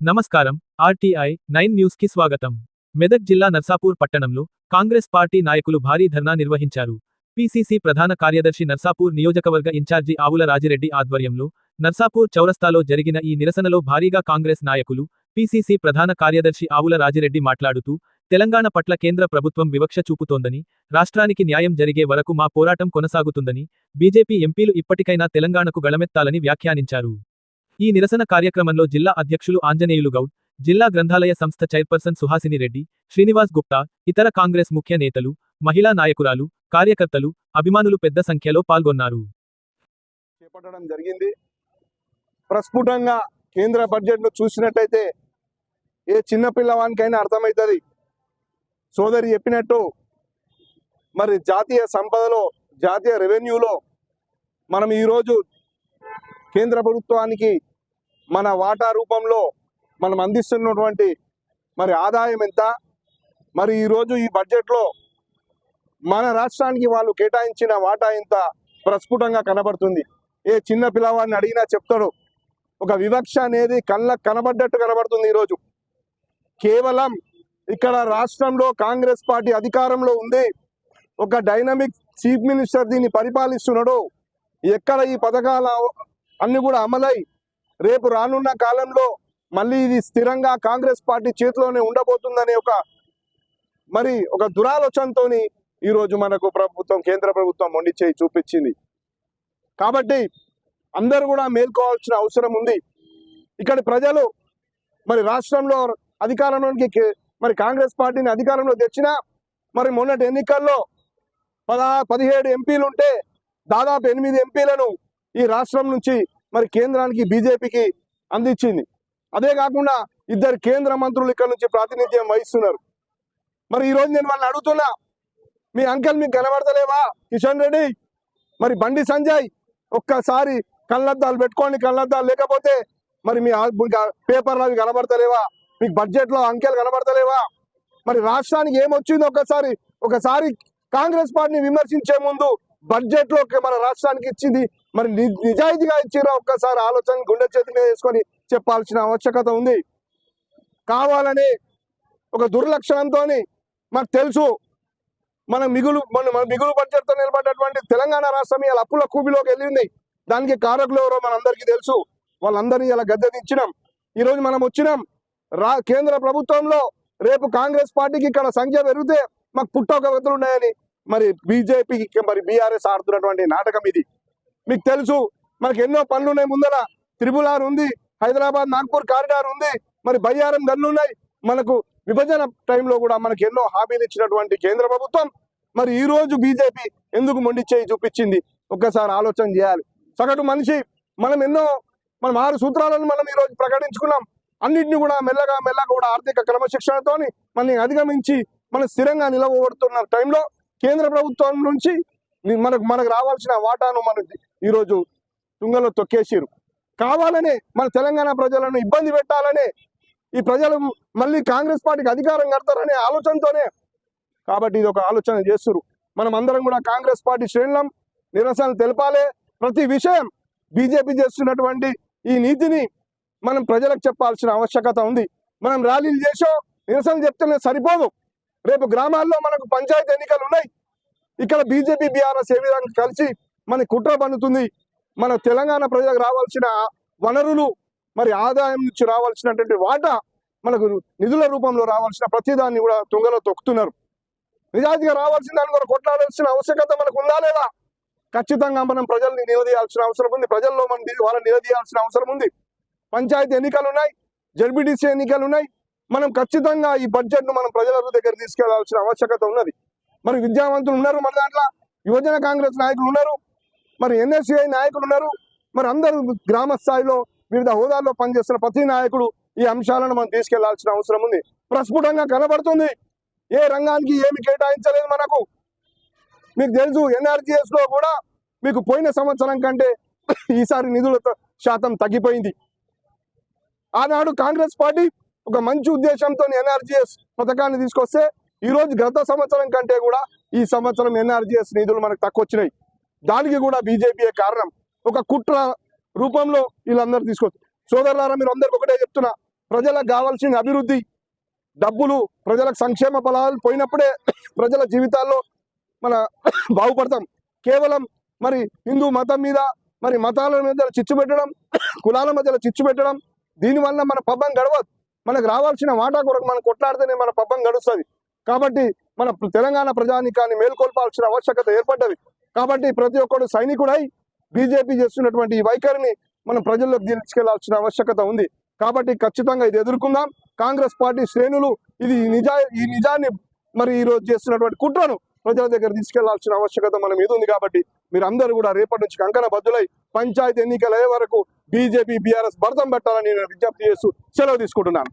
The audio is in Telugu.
నమస్కారం ఆర్టీఐ నైన్ న్యూస్కి స్వాగతం. మెదక్ జిల్లా నర్సాపూర్ పట్టణంలో కాంగ్రెస్ పార్టీ నాయకులు భారీ ధర్నా నిర్వహించారు. పిసిసి ప్రధాన కార్యదర్శి నర్సాపూర్ నియోజకవర్గ ఇన్ఛార్జి ఆవుల రాజిరెడ్డి ఆధ్వర్యంలో నర్సాపూర్ చౌరస్తాలో జరిగిన ఈ నిరసనలో భారీగా కాంగ్రెస్ నాయకులు పిసిసి ప్రధాన కార్యదర్శి ఆవుల రాజిరెడ్డి మాట్లాడుతూ తెలంగాణ పట్ల కేంద్ర ప్రభుత్వం వివక్ష చూపుతోందని రాష్ట్రానికి న్యాయం జరిగే వరకు మా పోరాటం కొనసాగుతుందని బీజేపీ ఎంపీలు ఇప్పటికైనా తెలంగాణకు గళమెత్తాలని వ్యాఖ్యానించారు. ఈ నిరసన కార్యక్రమంలో జిల్లా అధ్యక్షులు ఆంజనేయులు గౌడ్ జిల్లా గ్రంథాలయ సంస్థ చైర్పర్సన్ సుహాసిని రెడ్డి శ్రీనివాస్ గుప్తా ఇతర కాంగ్రెస్ ముఖ్య నేతలు మహిళా నాయకురాలు కార్యకర్తలు అభిమానులు పెద్ద సంఖ్యలో పాల్గొన్నారు. చేపట్టడం జరిగింది. ప్రస్ఫుటంగా కేంద్ర బడ్జెట్ను చూసినట్టయితే ఏ చిన్న పిల్లవానికైనా అర్థమవుతుంది. సోదరి చెప్పినట్టు మరి జాతీయ సంపదలో జాతీయ రెవెన్యూలో మనం ఈరోజు కేంద్ర ప్రభుత్వానికి మన వాటా రూపంలో మనం అందిస్తున్నటువంటి మరి ఆదాయం ఎంత? మరి ఈరోజు ఈ బడ్జెట్లో మన రాష్ట్రానికి వాళ్ళు కేటాయించిన వాటా ఎంత ప్రస్ఫుటంగా కనబడుతుంది? ఏ చిన్న పిల్లవాడిని అడిగినా చెప్తాడు. ఒక వివక్ష అనేది కళ్ళకు కనబడ్డట్టు కనబడుతుంది ఈరోజు కేవలం ఇక్కడ రాష్ట్రంలో కాంగ్రెస్ పార్టీ అధికారంలో ఉంది ఒక డైనమిక్ చీఫ్ మినిస్టర్ దీన్ని పరిపాలిస్తున్నాడు. ఎక్కడ ఈ పథకాల అన్ని కూడా అమలై రేపు రానున్న కాలంలో మళ్ళీ ఇది స్థిరంగా కాంగ్రెస్ పార్టీ చేతిలోనే ఉండబోతుందనే ఒక మరి ఒక దురాలోచనతోని ఈరోజు మనకు ప్రభుత్వం కేంద్ర ప్రభుత్వం మొండి చేయి చూపించింది. కాబట్టి అందరూ కూడా మేల్కోవాల్సిన అవసరం ఉంది. ఇక్కడ ప్రజలు మరి రాష్ట్రంలో అధికారంలోకి మరి కాంగ్రెస్ పార్టీని అధికారంలో తెచ్చినా మరి మొన్నటి ఎన్నికల్లో పదా పదిహేడు ఎంపీలు ఉంటే దాదాపు ఎనిమిది ఎంపీలను ఈ రాష్ట్రం నుంచి మరి కేంద్రానికి బీజేపీకి అందించింది. అదే కాకుండా ఇద్దరు కేంద్ర మంత్రులు ఇక్కడ నుంచి ప్రాతినిధ్యం వహిస్తున్నారు. మరి ఈరోజు నేను వాళ్ళని అడుగుతున్నా మీ అంకెల్ మీకు కనబడతలేవా? కిషన్ రెడ్డి మరి బండి సంజయ్ ఒక్కసారి కళ్ళద్దాలు పెట్టుకోండి కళ్ళద్దాలు లేకపోతే మరి మీ పేపర్లు అవి కనబడతలేవా? మీకు బడ్జెట్లో అంకెలు కనబడతలేవా? మరి రాష్ట్రానికి ఏమొచ్చిందో ఒకసారి ఒకసారి కాంగ్రెస్ పార్టీని విమర్శించే ముందు బడ్జెట్లో మన రాష్ట్రానికి ఇచ్చింది మరి ని- నిజాయితీగా ఇచ్చిరా ఒక్కసారి ఆలోచన గుండె చేతి మీద వేసుకొని చెప్పాల్సిన ఆవశ్యకత ఉంది. కావాలని ఒక దుర్లక్షణంతో మాకు తెలుసు. మన మిగులు మన మన మిగులు బడ్జెట్తో నిలబడ్డటువంటి తెలంగాణ రాష్ట్రం ఇలా అప్పుల కూబిలోకి వెళ్ళింది. దానికి కారకులు ఎవరో మనందరికీ తెలుసు. వాళ్ళందరినీ ఇలా గద్దెదించినాం ఈ రోజు మనం వచ్చినాం. రా కేంద్ర ప్రభుత్వంలో రేపు కాంగ్రెస్ పార్టీకి ఇక్కడ సంఖ్య పెరిగితే మాకు పుట్టగతులు ఉన్నాయని మరి బీజేపీకి మరి బీఆర్ఎస్ ఆడుతున్నటువంటి నాటకం ఇది. మీకు తెలుసు మనకి ఎన్నో పనులు ఉన్నాయి ముందర త్రిపులార్ ఉంది హైదరాబాద్ నాగ్పూర్ కారిడార్ ఉంది మరి బయ్యారం గన్లు ఉన్నాయి మనకు విభజన టైంలో కూడా మనకి ఎన్నో హామీలు ఇచ్చినటువంటి కేంద్ర ప్రభుత్వం. మరి ఈ రోజు బీజేపీ ఎందుకు మొండి చూపించింది? ఒక్కసారి ఆలోచన చేయాలి. సగటు మనిషి మనం ఎన్నో మనం ఆరు సూత్రాలను మనం ఈ రోజు ప్రకటించుకున్నాం. అన్నింటినీ కూడా మెల్లగా మెల్లగా కూడా ఆర్థిక క్రమశిక్షణతోని మనల్ని అధిగమించి మనం స్థిరంగా నిలవబడుతున్న టైంలో కేంద్ర ప్రభుత్వం నుంచి మనకు మనకు రావాల్సిన వాటాను మన ఈరోజు తుంగలో తొక్కేసిరు కావాలనే మన తెలంగాణ ప్రజలను ఇబ్బంది పెట్టాలనే ఈ ప్రజలు మళ్ళీ కాంగ్రెస్ పార్టీకి అధికారం కడతారనే ఆలోచనతోనే కాబట్టి ఇది ఒక ఆలోచన చేస్తురు మనం అందరం కూడా కాంగ్రెస్ పార్టీ శ్రేణులం నిరసనలు తెలపాలి. ప్రతి విషయం బీజేపీ చేస్తున్నటువంటి ఈ నీతిని మనం ప్రజలకు చెప్పాల్సిన ఆవశ్యకత ఉంది. మనం ర్యాలీలు చేసో నిరసనలు చెప్తేనే సరిపోదు. రేపు గ్రామాల్లో మనకు పంచాయతీ ఎన్నికలు ఉన్నాయి. ఇక్కడ బీజేపీ బీఆర్ఎస్ ఏ విధంగా కలిసి మన కుట్ర పన్నుతుంది. మన తెలంగాణ ప్రజలకు రావాల్సిన వనరులు మరి ఆదాయం నుంచి రావాల్సినటువంటి వాటా మనకు నిధుల రూపంలో రావాల్సిన ప్రతిదాన్ని కూడా తుంగలో తొక్కుతున్నారు. నిజాయితీగా రావాల్సిన దాన్ని కూడా కొట్లాడాల్సిన ఆవశ్యకత మనకు ఉందా లేదా? ఖచ్చితంగా మనం ప్రజల్ని నిలదీయాల్సిన అవసరం ఉంది. ప్రజల్లో మనం వాళ్ళని నిలదీయాల్సిన అవసరం ఉంది. పంచాయతీ ఎన్నికలు ఉన్నాయి. జడ్బిడిసి ఎన్నికలు ఉన్నాయి. మనం ఖచ్చితంగా ఈ బడ్జెట్ను మనం ప్రజల దగ్గర తీసుకెళ్ళాల్సిన ఆవశ్యకత ఉన్నది. మరి విద్యావంతులు ఉన్నారు మన దాంట్లో. యువజన కాంగ్రెస్ నాయకులు ఉన్నారు. మరి ఎన్ఎస్సిఐ నాయకులు ఉన్నారు. మరి అందరూ గ్రామ స్థాయిలో వివిధ హోదాల్లో పనిచేస్తున్న ప్రతి నాయకుడు ఈ అంశాలను మనం తీసుకెళ్ళాల్సిన అవసరం ఉంది. ప్రస్ఫుటంగా కనబడుతుంది. ఏ రంగానికి ఏమి కేటాయించలేదు మనకు. మీకు తెలుసు ఎన్ఆర్జీఎస్లో కూడా మీకు పోయిన సంవత్సరం కంటే ఈసారి నిధుల శాతం తగ్గిపోయింది. ఆనాడు కాంగ్రెస్ పార్టీ ఒక మంచి ఉద్దేశంతో ఎన్ఆర్జీఎస్ పథకాన్ని తీసుకొస్తే ఈ రోజు గత సంవత్సరం కంటే కూడా ఈ సంవత్సరం ఎన్ఆర్జీఎస్ నిధులు మనకు తక్కువ వచ్చినాయి దానికి కూడా బీజేపీయే కారణం. ఒక కుట్ర రూపంలో వీళ్ళందరూ తీసుకోవచ్చు. సోదరులారా మీరు అందరికి ఒకటే చెప్తున్నా. ప్రజలకు కావాల్సిన అభివృద్ధి డబ్బులు ప్రజలకు సంక్షేమ ఫలాలు పోయినప్పుడే ప్రజల జీవితాల్లో మన బాగుపడతాం. కేవలం మరి హిందూ మతం మీద మరి మతాల మీద చిచ్చు పెట్టడం కులాల మధ్యలో చిచ్చు పెట్టడం దీనివల్ల మన పబ్బం గడవదు. మనకు రావాల్సిన వాటా కొరకు మనం కొట్లాడితేనే మన పబ్బం గడుస్తుంది. కాబట్టి మన తెలంగాణ ప్రజానికాన్ని మేల్కొల్పాల్సిన ఆవశ్యకత ఏర్పడ్డది. కాబట్టి ప్రతి ఒక్కడు సైనికుడై బీజేపీ చేస్తున్నటువంటి ఈ వైఖరిని మనం ప్రజల్లోకి తీసుకెళ్ళాల్సిన ఆవశ్యకత ఉంది. కాబట్టి ఖచ్చితంగా ఇది ఎదుర్కొందాం. కాంగ్రెస్ పార్టీ శ్రేణులు ఇది నిజా ఈ నిజాన్ని మరి ఈరోజు చేస్తున్నటువంటి కుట్రను ప్రజల దగ్గర తీసుకెళ్ళాల్సిన ఆవశ్యకత మన మీద ఉంది కాబట్టి మీరు అందరూ కూడా రేపటి నుంచి కంకణ బద్దులై పంచాయతీ ఎన్నికలు అయ్యే వరకు బీజేపీ బీఆర్ఎస్ భర్తం పెట్టాలని నేను విజ్ఞప్తి చేస్తూ సెలవు తీసుకుంటున్నాను.